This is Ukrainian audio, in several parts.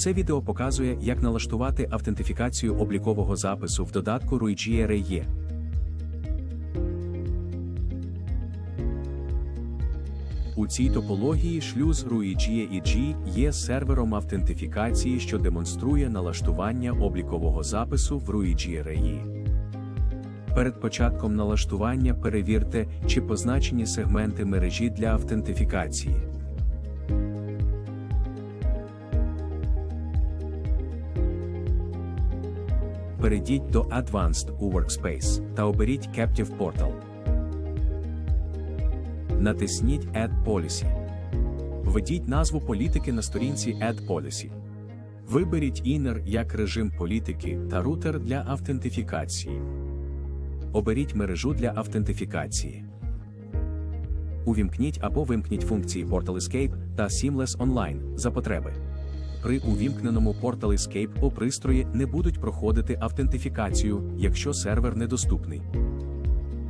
Це відео показує, як налаштувати автентифікацію облікового запису в додатку Ruigi RE. У цій топології шлюз Ruigi EG є сервером автентифікації, що демонструє налаштування облікового запису в Ruigi RE. Перед початком налаштування перевірте, чи позначені сегменти мережі для автентифікації. Перейдіть до Advanced у Workspace та оберіть Captive Portal. Натисніть Add Policy. Введіть назву політики на сторінці Add Policy. Виберіть Inner як режим політики та рутер для автентифікації. Оберіть мережу для автентифікації. Увімкніть або вимкніть функції Portal Escape та Seamless Online за потреби. При увімкненому Portal Escape у пристрої не будуть проходити автентифікацію, якщо сервер недоступний.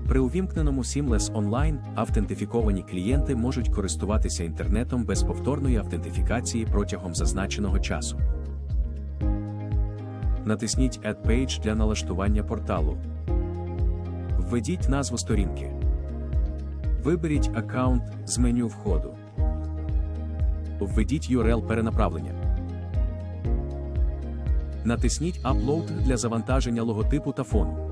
При увімкненому Seamless Online автентифіковані клієнти можуть користуватися інтернетом без повторної автентифікації протягом зазначеного часу. Натисніть Add Page для налаштування порталу. Введіть назву сторінки. Виберіть аккаунт з меню входу. Введіть URL перенаправлення. Натисніть Upload для завантаження логотипу та фону.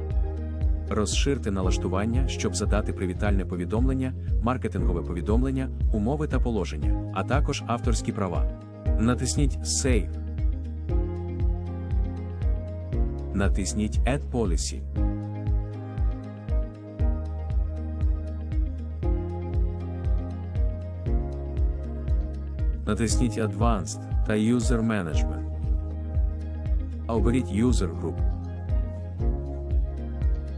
Розширте налаштування, щоб задати привітальне повідомлення, маркетингове повідомлення, умови та положення, а також авторські права. Натисніть Save. Натисніть Add Policy. Натисніть Advanced та User Management. А оберіть User Group.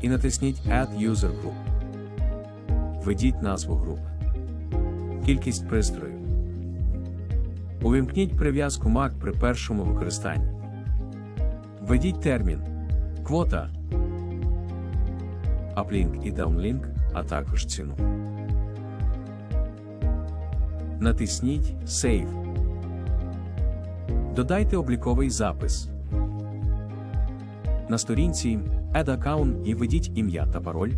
І натисніть Add User Group. Введіть назву групи. Кількість пристроїв. Увімкніть прив'язку MAC при першому використанні. Введіть термін. Квота. Uplink і Downlink, а також ціну. Натисніть Save. Додайте обліковий запис. На сторінці Add Account і введіть ім'я та пароль.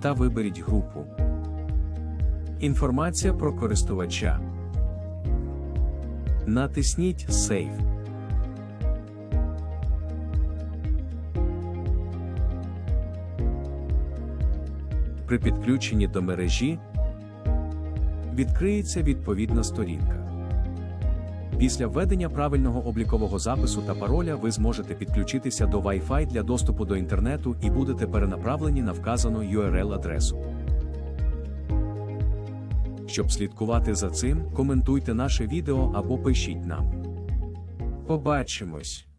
Та виберіть групу. Інформація про користувача. Натисніть Save. При підключенні до мережі відкриється відповідна сторінка. Після введення правильного облікового запису та пароля ви зможете підключитися до Wi-Fi для доступу до інтернету і будете перенаправлені на вказану URL-адресу. Щоб слідкувати за цим, коментуйте наше відео або пишіть нам. Побачимось!